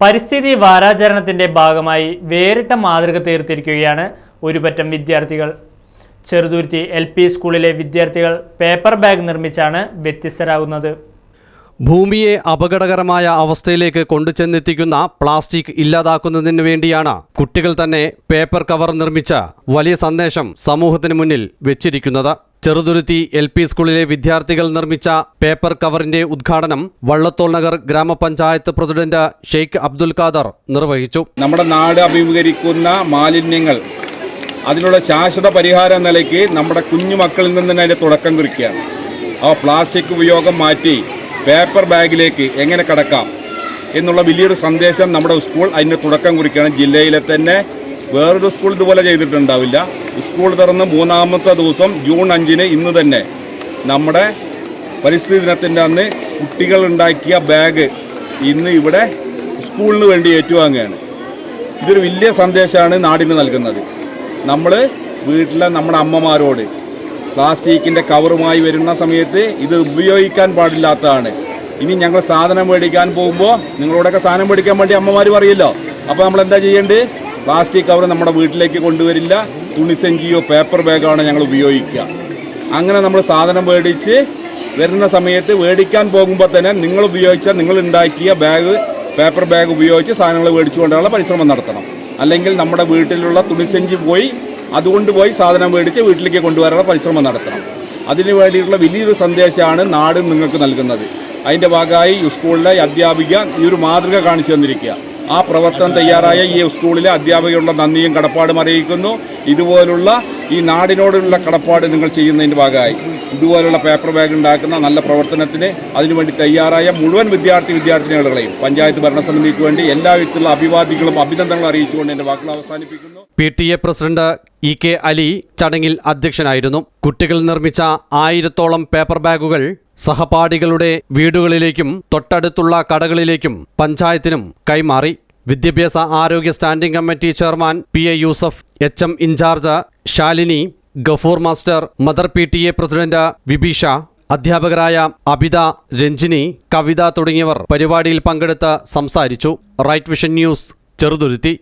പരിസ്ഥിതി വാരാചരണത്തിന്റെ ഭാഗമായി വേറിട്ട മാതൃക തീർത്തിരിക്കുകയാണ് ഒരുപറ്റം വിദ്യാർത്ഥികൾ. ചെറുതുരുത്തി എൽ സ്കൂളിലെ വിദ്യാർത്ഥികൾ പേപ്പർ ബാഗ് നിർമ്മിച്ചാണ് വ്യത്യസ്തരാകുന്നത്. ഭൂമിയെ അപകടകരമായ അവസ്ഥയിലേക്ക് കൊണ്ടുചെന്നെത്തിക്കുന്ന പ്ലാസ്റ്റിക് ഇല്ലാതാക്കുന്നതിനു വേണ്ടിയാണ് കുട്ടികൾ തന്നെ പേപ്പർ കവർ നിർമ്മിച്ച വലിയ സന്ദേശം സമൂഹത്തിന് മുന്നിൽ വെച്ചിരിക്കുന്നത്. ചെറുതുരുത്തി എൽ പി സ്കൂളിലെ വിദ്യാർത്ഥികൾ നിർമ്മിച്ച പേപ്പർ കവറിന്റെ ഉദ്ഘാടനം വള്ളത്തോൾ നഗർ ഗ്രാമപഞ്ചായത്ത് പ്രസിഡന്റ് ഷെയ്ഖ് അബ്ദുൽ ഖാദർ നിർവഹിച്ചു. നമ്മുടെ നാട് അഭിമുഖീകരിക്കുന്ന മാലിന്യങ്ങൾ അതിനുള്ള ശാശ്വത പരിഹാര നിലയ്ക്ക് നമ്മുടെ കുഞ്ഞു മക്കളിൽ നിന്ന് തന്നെ അതിന്റെ തുടക്കം കുറിക്കുകയാണ്. ആ പ്ലാസ്റ്റിക് ഉപയോഗം മാറ്റി പേപ്പർ ബാഗിലേക്ക് എങ്ങനെ കടക്കാം എന്നുള്ള വലിയൊരു സന്ദേശം നമ്മുടെ സ്കൂൾ അതിന് തുടക്കം കുറിക്കുകയാണ്. ജില്ലയിലെ തന്നെ വേറൊരു സ്കൂൾ ഇതുപോലെ ചെയ്തിട്ടുണ്ടാവില്ല. സ്കൂൾ തുറന്ന് മൂന്നാമത്തെ ദിവസം ജൂൺ അഞ്ചിന് ഇന്ന് തന്നെ നമ്മുടെ പരിസ്ഥിതി ദിനത്തിന്റെ അന്ന് കുട്ടികൾ ഉണ്ടാക്കിയ ബാഗ് ഇന്ന് ഇവിടെ സ്കൂളിന് വേണ്ടി ഏറ്റുവാങ്ങുകയാണ്. ഇതൊരു വലിയ സന്ദേശമാണ് നാടിന് നൽകുന്നത്. നമ്മൾ വീട്ടിലെ നമ്മുടെ അമ്മമാരോട് പ്ലാസ്റ്റിക്കിന്റെ കവറുമായി വരുന്ന സമയത്ത് ഇത് ഉപയോഗിക്കാൻ പാടില്ലാത്തതാണ്. ഇനി ഞങ്ങൾ സാധനം മേടിക്കാൻ പോകുമ്പോൾ നിങ്ങളോടൊക്കെ സാധനം മേടിക്കാൻ വേണ്ടി അമ്മമാർ പറയില്ലോ. അപ്പോൾ നമ്മൾ എന്താ ചെയ്യേണ്ടത്? പ്ലാസ്റ്റിക് കവർ നമ്മുടെ വീട്ടിലേക്ക് കൊണ്ടുവരില്ല. തുണിസഞ്ചിയോ പേപ്പർ ബാഗാണ് ഞങ്ങൾ ഉപയോഗിക്കുക. അങ്ങനെ നമ്മൾ സാധനം മേടിച്ച് വരുന്ന സമയത്ത് മേടിക്കാൻ പോകുമ്പോൾ തന്നെ നിങ്ങൾ ഉപയോഗിച്ച നിങ്ങൾ ഉണ്ടാക്കിയ ബാഗ് പേപ്പർ ബാഗ് ഉപയോഗിച്ച് സാധനങ്ങൾ മേടിച്ചു കൊണ്ടുള്ള പരിശ്രമം നടത്തണം. അല്ലെങ്കിൽ നമ്മുടെ വീട്ടിലുള്ള തുണിസഞ്ചി പോയി അതുകൊണ്ട് പോയി സാധനം മേടിച്ച് വീട്ടിലേക്ക് കൊണ്ടുവരാനുള്ള പരിശ്രമം നടത്തണം. അതിനു വേണ്ടിയിട്ടുള്ള വലിയൊരു സന്ദേശമാണ് നാട് നിങ്ങൾക്ക് നൽകുന്നത്. അതിന്റെ ഭാഗമായി സ്കൂളിലെ അധ്യാപിക ഈ ഒരു മാതൃക കാണിച്ചു തന്നിരിക്കുക. ആ പ്രവർത്തനം തയ്യാറായ ഈ സ്കൂളിലെ അധ്യാപകരുള്ള നന്ദിയും കടപ്പാടും അറിയിക്കുന്നു. ഇതുപോലുള്ള ഈ നാടിനോടുള്ള കടപ്പാട് നിങ്ങൾ ചെയ്യുന്നതിന്റെ ഭാഗമായി. ഇതുപോലുള്ള പേപ്പർ ബാഗ് ഉണ്ടാക്കുന്ന നല്ല പ്രവർത്തനത്തിന് അതിനുവേണ്ടി തയ്യാറായ മുഴുവൻ വിദ്യാർത്ഥി വിദ്യാർത്ഥിനികളെയും പഞ്ചായത്ത് ഭരണസമിതിക്ക് വേണ്ടി എല്ലാ വിധത്തിലുള്ള അഭിവാദികളും അഭിനന്ദനങ്ങളും അറിയിച്ചുകൊണ്ട് എന്റെ വാക്കുകൾ അവസാനിപ്പിക്കുന്നു. P T A president E K Ali ചടങ്ങിൽ അധ്യക്ഷനായിരുന്നു. കുട്ടികൾ നിർമ്മിച്ച ആയിരത്തോളം പേപ്പർ ബാഗുകൾ സഹപാഠികളുടെ വീടുകളിലേക്കും തൊട്ടടുത്തുള്ള കടകളിലേക്കും പഞ്ചായത്തിനും കൈമാറി. വിദ്യാഭ്യാസ ആരോഗ്യ standing committee chairman P A Yusuf H M in charge Shalini Gafoor master mother P T A president Vibeesha അധ്യാപകരായ അബിത രഞ്ജിനി കവിത തുടങ്ങിയവർ പരിപാടിയിൽ പങ്കെടുത്ത് സംസാരിച്ചു. Right vision news Cheruthuruthy.